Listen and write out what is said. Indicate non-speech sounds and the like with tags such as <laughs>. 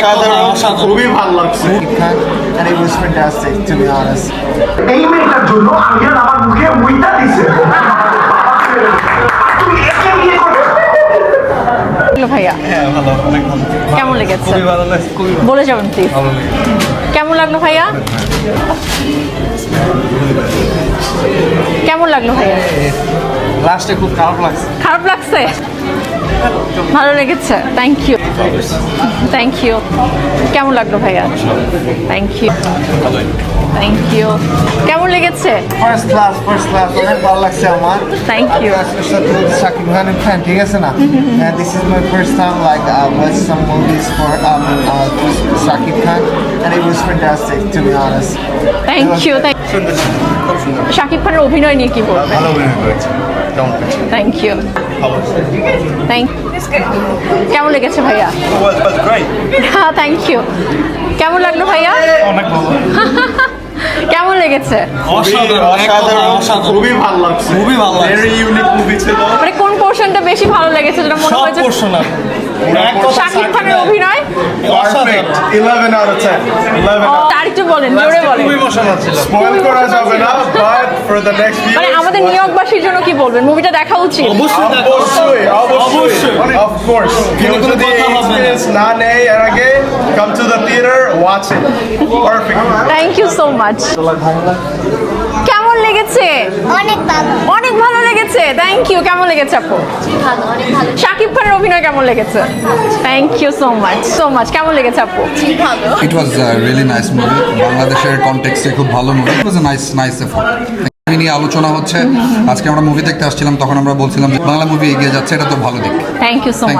অসাধারণ খুবই ভালো লাগছে। and it was fantastic to be honest. এই মেয়েটার জন্য আমি আমার মুখে মুইটা দিছে। তুমি একে বিয়ে করবে? হ্যালো ভাইয়া। হ্যাঁ ভালো অনেক ভালো। কেমন লেগেছে? বলে যাবেন প্লিজ কেমন লাগল ভাইয়া? কেমন লাগল ভাইয়া? লাস্টে খুব খারাপ লাগছে। খারাপ লাগছে? ভালো লেগেছে থ্যাংক ইউ থ্যাংক ইউ কেমন লাগল ভাইয়া থ্যাংক ইউ থ্যাংক ইউ কেমন লেগেছে First class, first class. অনেক ভালো লাগছে আমার। Thank you. Especially with Shakib খানের fan, ঠিক আছে না? First time like I watched some movies for um, uh, Shakib Khan and it was fantastic to be honest. Thank you ছিল খুব সুন্দর শাকিব খানের অভিনয় নিয়ে কি বলবেন ভালো অভিনয় করেছে কেমন করেছে থ্যাংক ইউ থ্যাংক কেমন লেগেছে ভাইয়া? Was was great. <laughs> হ্যাঁ থ্যাংক ইউ কেমন লাগল ভাইয়া? অনেক ভালো <laughs> কেমন লেগেছে? অসাধারণ খুবই ভালো লাগছে। খুবই ভালো লাগছে। ইউনিক মুভি ছিল মানে কোন পোর্শনটা বেশি ভালো লেগেছে যেটা মনে হয়েছে শাকিব খানের অভিনয়। অসাধারণ 11 out of 10. 11 out. তার একটু বলেন জোরে বলেন। মানে আমাদের নিয়োগবাসীর জন্য কি বলবেন? মুভিটা দেখা উচিত। অবশ্যই অবশ্যই, না। experience না নেয় এর আগে, come to the theater, watch it. Perfect. Thank you so much কেমন লেগেছে? অনেক ভালো। অনেক ভালো লেগেছে। থ্যাংক ইউ কেমন লেগেছে আপু? ভালো অনেক ভালো। শাকিব খানের অভিনয় কেমন লেগেছে? Thank you so much so much কেমন লেগেছে আপু? ভালো। It was really nice movie বাংলাদেশের কনটেক্সটে খুব ভালো movie it was nice nice effort নিয়ে আলোচনা হচ্ছে। আজকে আমরা মুভি দেখতে আসছিলাম তখন আমরা বলছিলাম যে বাংলা মুভি এগিয়ে যাচ্ছে এটা তো ভালো দিক। Thank you so much